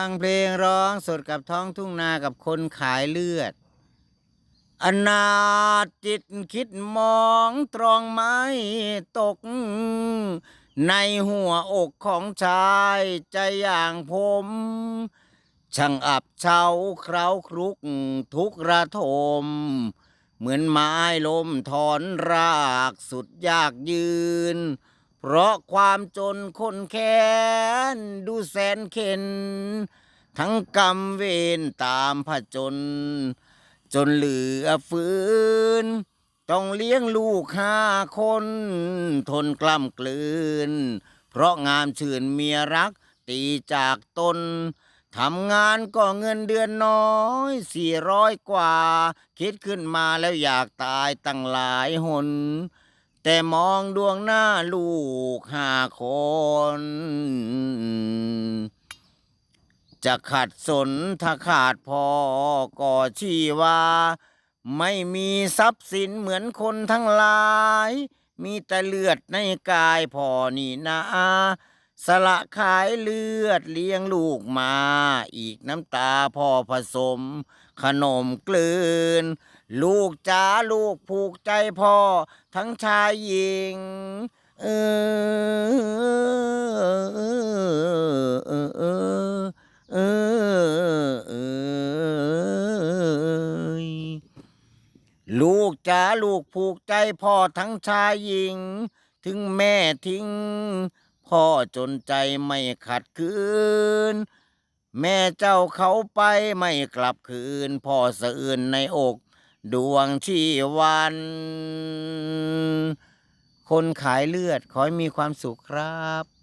ฟังเพลงร้องสดกับท้องทุ่งนากับคนขายเลือด อนาจิตคิดมองตรองไม้ตก ในหัวอกของชายใจอย่างผม ช่างอับเฉาเคราครุกทุกระทม เหมือนไม้ลมถอนรากสุดยากยืน เพราะความจนคนแค้นดูแสนเข็น ทั้งกรรมเวรตามผจญจนเหลือฝืน ต้องเลี้ยงลูกห้าคน ทนกล้ำกลืน เพราะงามชื่นเมียรักตีจากตนทำงานก็เงินเดือนน้อยสี่ร้อยกว่า คิดขึ้นมาแล้วอยากตายตั้งหลายหน แต่มองดวงหน้าลูกห้าคน จะขัดสนถ้าขาดพอก่อชีว่าไม่มีทรัพย์สินเหมือนคนทั้งหลาย มีแต่เลือดในกายพอนี่นา สละขายเลือดเลี้ยงลูกมา อีกน้ำตาพ่อผสม ขนมกลืน ลูกจ้าลูกผูกใจพ่อ ทั้งชายหญิง เออเออเออเออเออลูกจ้าลูกผูกใจพ่อทั้งชายหญิง ถึงแม่ทิ้ง พ่อจนใจไม่ขัดคืน แม่เจ้าเขาไปไม่กลับคืน พ่อสะอื่นในอกดวงชีวัน คนขายเลือดขอให้มีความสุขครับ